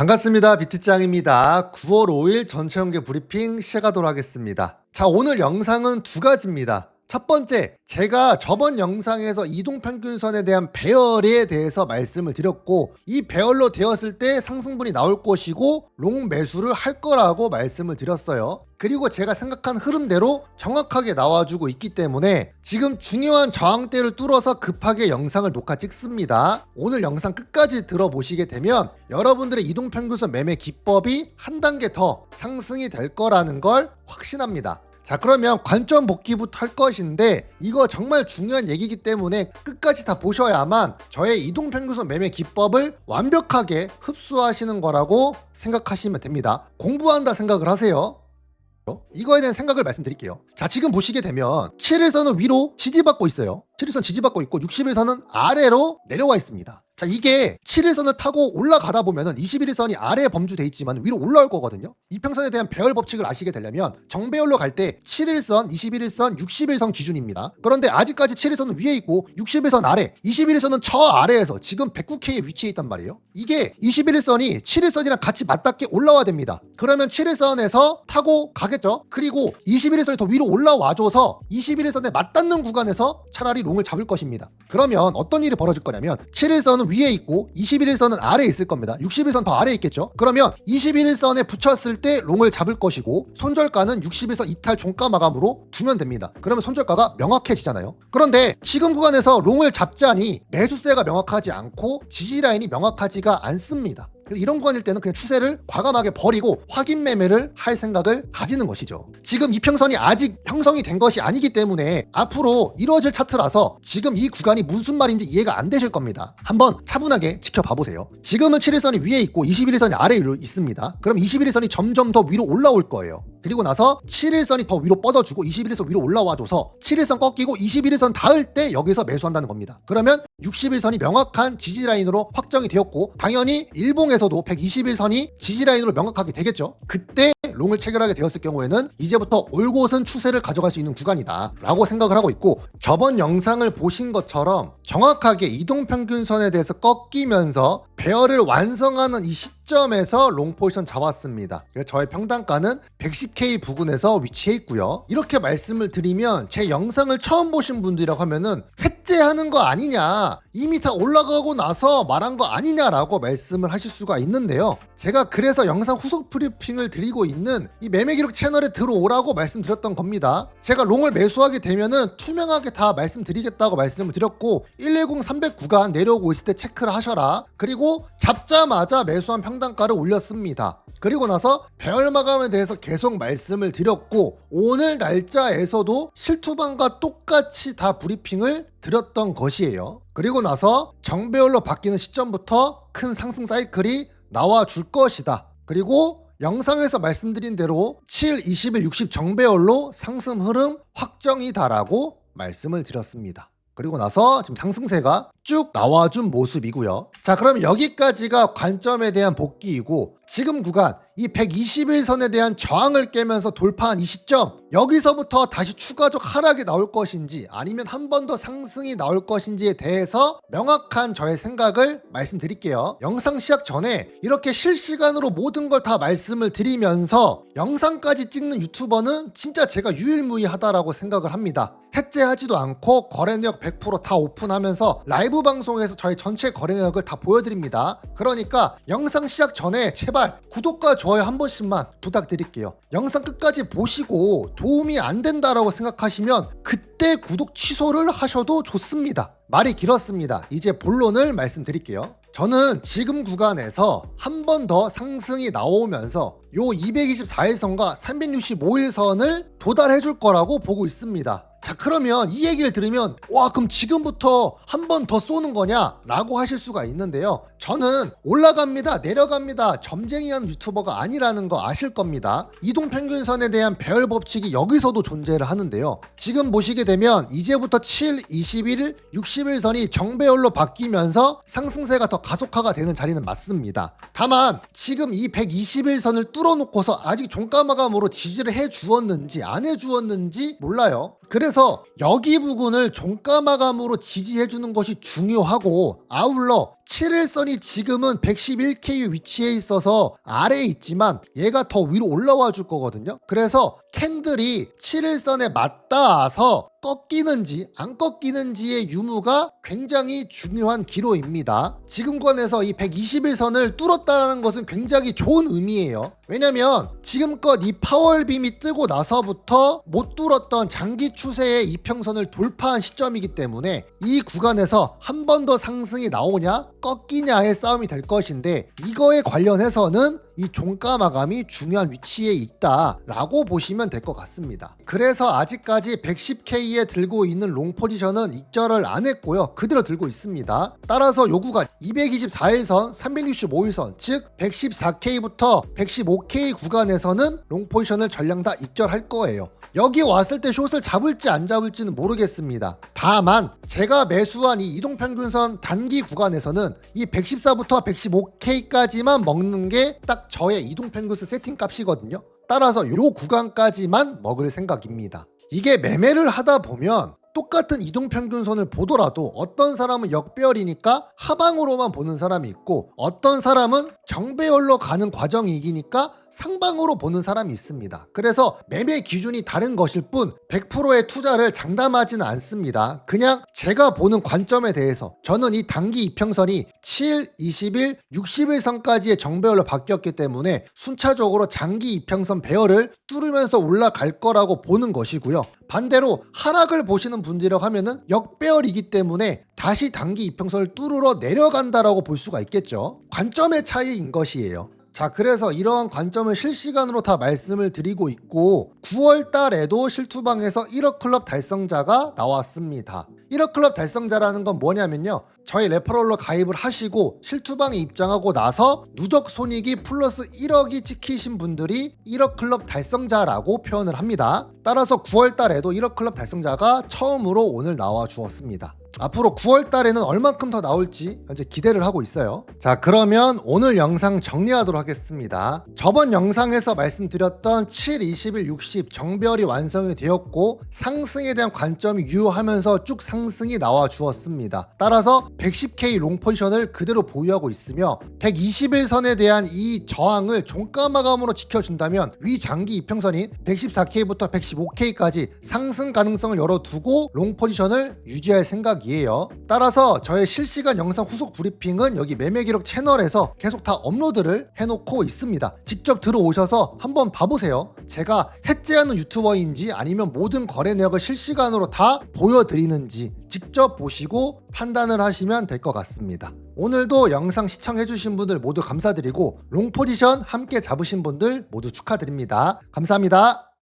반갑습니다. 비트짱입니다. 9월 5일 전체 연계 브리핑 시작하도록 하겠습니다. 자, 오늘 영상은 두 가지입니다. 첫 번째, 제가 저번 영상에서 이동 평균선에 대한 배열에 대해서 말씀을 드렸고, 이 배열로 되었을 때 상승분이 나올 것이고, 롱 매수를 할 거라고 말씀을 드렸어요. 그리고 제가 생각한 흐름대로 정확하게 나와주고 있기 때문에 지금 중요한 저항대를 뚫어서 급하게 영상을 녹화 찍습니다. 오늘 영상 끝까지 들어보시게 되면 여러분들의 이동평균선 매매 기법이 한 단계 더 상승이 될 거라는 걸 확신합니다. 자 그러면 관점 복귀부터 할 것인데 이거 정말 중요한 얘기이기 때문에 끝까지 다 보셔야만 저의 이동평균선 매매 기법을 완벽하게 흡수하시는 거라고 생각하시면 됩니다. 공부한다 생각을 하세요. 이거에 대한 생각을 말씀드릴게요. 자, 지금 보시게 되면 7일선은 위로 지지받고 있어요. 7일선 지지받고 있고 60일선은 아래로 내려와 있습니다. 자, 이게 7일선을 타고 올라가다 보면은 21일선이 아래에 범주돼 있지만 위로 올라올 거거든요. 이평선에 대한 배열 법칙을 아시게 되려면 정배열로 갈 때 7일선, 21일선, 60일선 기준입니다. 그런데 아직까지 7일선은 위에 있고 60일선 아래, 21일선은 저 아래에서 지금 109K에 위치해 있단 말이에요. 이게 21일선이 7일선이랑 같이 맞닿게 올라와야 됩니다. 그러면 7일선에서 타고 가겠죠. 그리고 21일선이 더 위로 올라와줘서 21일선에 맞닿는 구간에서 차라리 롱을 잡을 것입니다. 그러면 어떤 일이 벌어질 거냐면 7일선은 위에 있고 21일선은 아래에 있을 겁니다. 60일선 더 아래에 있겠죠. 그러면 21일선에 붙였을 때 롱을 잡을 것이고 손절가는 60일선 이탈 종가 마감으로 두면 됩니다. 그러면 손절가가 명확해지잖아요. 그런데 지금 구간에서 롱을 잡자니 매수세가 명확하지 않고 지지 라인이 명확하지가 않습니다. 그래서 이런 구간일 때는 그냥 추세를 과감하게 버리고 확인 매매를 할 생각을 가지는 것이죠. 지금 이평선이 아직 형성이 된 것이 아니기 때문에 앞으로 이루어질 차트라서 지금 이 구간이 무슨 말인지 이해가 안 되실 겁니다. 한번 차분하게 지켜봐 보세요. 지금은 7일선이 위에 있고 21일선이 아래에 있습니다. 그럼 21일선이 점점 더 위로 올라올 거예요. 그리고 나서 7일선이 더 위로 뻗어주고 21일선 위로 올라와줘서 7일선 꺾이고 21일선 닿을 때 여기서 매수한다는 겁니다. 그러면 60일선이 명확한 지지 라인으로 확정이 되었고 당연히 일봉에서도 120일선이 지지 라인으로 명확하게 되겠죠. 그때 롱을 체결하게 되었을 경우에는 이제부터 올곧은 추세를 가져갈 수 있는 구간이다 라고 생각을 하고 있고 저번 영상을 보신 것처럼 정확하게 이동평균선에 대해서 꺾이면서 배열을 완성하는 이 시점에서 롱 포지션 잡았습니다. 저의 평단가는 110K 부근에서 위치해 있고요. 이렇게 말씀을 드리면 제 영상을 처음 보신 분들이라고 하면은 해제하는 거 아니냐 이미 다 올라가고 나서 말한 거 아니냐라고 말씀을 하실 수가 있는데요. 제가 그래서 영상 후속 브리핑을 드리고 있는 이 매매 기록 채널에 들어오라고 말씀드렸던 겁니다. 제가 롱을 매수하게 되면은 투명하게 다 말씀드리겠다고 말씀을 드렸고 110 300 구간 내려오고 있을 때 체크를 하셔라. 그리고 잡자마자 매수한 평단가를 올렸습니다. 그리고 나서 배열 마감에 대해서 계속 말씀을 드렸고 오늘 날짜에서도 실투방과 똑같이 다 브리핑을 드렸던 것이에요. 그리고 나서 정배열로 바뀌는 시점부터 큰 상승 사이클이 나와 줄 것이다. 그리고 영상에서 말씀드린 대로 7, 21, 60 정배열로 상승 흐름 확정이다라고 말씀을 드렸습니다. 그리고 나서 지금 상승세가 쭉 나와준 모습이고요. 자, 그럼 여기까지가 관점에 대한 복귀이고 지금 구간 이 121선에 대한 저항을 깨면서 돌파한 이 시점 여기서부터 다시 추가적 하락이 나올 것인지 아니면 한 번 더 상승이 나올 것인지에 대해서 명확한 저의 생각을 말씀드릴게요. 영상 시작 전에 이렇게 실시간으로 모든 걸 다 말씀을 드리면서 영상까지 찍는 유튜버는 진짜 제가 유일무이하다라고 생각을 합니다. 해제하지도 않고 거래 내역 100%다 오픈하면서 라이브 방송에서 저희 전체 거래 내역을 다 보여드립니다. 그러니까 영상 시작 전에 제발 구독과 좋아요 한 번씩만 부탁드릴게요. 영상 끝까지 보시고 도움이 안 된다라고 생각하시면 그때 구독 취소를 하셔도 좋습니다. 말이 길었습니다. 이제 본론을 말씀드릴게요. 저는 지금 구간에서 한 번 더 상승이 나오면서 요 224일선과 365일선을 도달해 줄 거라고 보고 있습니다. 자 그러면 이 얘기를 들으면 와 그럼 지금부터 한 번 더 쏘는 거냐? 라고 하실 수가 있는데요. 저는 올라갑니다 내려갑니다 점쟁이한 유튜버가 아니라는 거 아실 겁니다. 이동평균선에 대한 배열 법칙이 여기서도 존재를 하는데요. 지금 보시게 되면 이제부터 7, 21, 60일선이 정배열로 바뀌면서 상승세가 더 가속화가 되는 자리는 맞습니다. 다만 지금 이 121선을 뚫어놓고서 아직 종가 마감으로 지지를 해 주었는지 안 해 주었는지 몰라요 그래서 여기 부분을 종가 마감으로 지지해 주는 것이 중요하고 아울러 7일선이 지금은 111K 위치에 있어서 아래에 있지만 얘가 더 위로 올라와 줄 거거든요. 그래서 캔들이 7일선에 맞닿아서 꺾이는지 안 꺾이는지의 유무가 굉장히 중요한 기로입니다. 지금 권에서 이 121선을 뚫었다는 것은 굉장히 좋은 의미예요. 왜냐면 지금껏 이 파월빔이 뜨고 나서부터 못 뚫었던 장기 추세의 이평선을 돌파한 시점이기 때문에 이 구간에서 한 번 더 상승이 나오냐 꺾이냐의 싸움이 될 것인데 이거에 관련해서는 이 종가 마감이 중요한 위치에 있다라고 보시면 될 것 같습니다. 그래서 아직까지 110K에 들고 있는 롱 포지션은 익절을 안 했고요. 그대로 들고 있습니다. 따라서 요구가 224일선, 365일선, 즉 114K부터 115K 구간에서는 롱 포지션을 전량 다 익절할 거예요. 여기 왔을 때 숏을 잡을지 안 잡을지는 모르겠습니다. 다만 제가 매수한 이 이동평균선 단기 구간에서는 이 114부터 115K까지만 먹는 게딱 저의 이동평균선 세팅 값이거든요. 따라서 요 구간까지만 먹을 생각입니다. 이게 매매를 하다 보면 똑같은 이동 평균선을 보더라도 어떤 사람은 역배열이니까 하방으로만 보는 사람이 있고 어떤 사람은 정배열로 가는 과정이기니까 상방으로 보는 사람이 있습니다. 그래서 매매 기준이 다른 것일 뿐 100%의 투자를 장담하지는 않습니다. 그냥 제가 보는 관점에 대해서 저는 이 단기 이평선이 7, 20일, 60일 선까지의 정배열로 바뀌었기 때문에 순차적으로 장기 이평선 배열을 뚫으면서 올라갈 거라고 보는 것이고요. 반대로 하락을 보시는 분들이라고 하면은 역배열이기 때문에 다시 단기 이평선을 뚫으러 내려간다라고 볼 수가 있겠죠. 관점의 차이인 것이에요. 자, 그래서 이러한 관점을 실시간으로 다 말씀을 드리고 있고 9월 달에도 실투방에서 1억 클럽 달성자가 나왔습니다. 1억 클럽 달성자라는 건 뭐냐면요. 저희 레퍼럴로 가입을 하시고 실투방에 입장하고 나서 누적 손익이 플러스 1억이 찍히신 분들이 1억 클럽 달성자라고 표현을 합니다. 따라서 9월 달에도 1억 클럽 달성자가 처음으로 오늘 나와 주었습니다. 앞으로 9월 달에는 얼만큼 더 나올지 현재 기대를 하고 있어요. 자, 그러면 오늘 영상 정리하도록 하겠습니다. 저번 영상에서 말씀드렸던 7, 21, 60 정별이 완성이 되었고 상승에 대한 관점이 유효하면서 쭉 상승이 나와 주었습니다. 따라서 110K 롱 포지션을 그대로 보유하고 있으며 121선에 대한 이 저항을 종가 마감으로 지켜준다면 위 장기 이평선인 114K부터 115K까지 상승 가능성을 열어두고 롱 포지션을 유지할 생각 이에요. 따라서 저의 실시간 영상 후속 브리핑은 여기 매매 기록 채널에서 계속 다 업로드를 해놓고 있습니다. 직접 들어오셔서 한번 봐보세요. 제가 해제하는 유튜버인지 아니면 모든 거래 내역을 실시간으로 다 보여드리는지 직접 보시고 판단을 하시면 될 것 같습니다. 오늘도 영상 시청해주신 분들 모두 감사드리고 롱 포지션 함께 잡으신 분들 모두 축하드립니다. 감사합니다.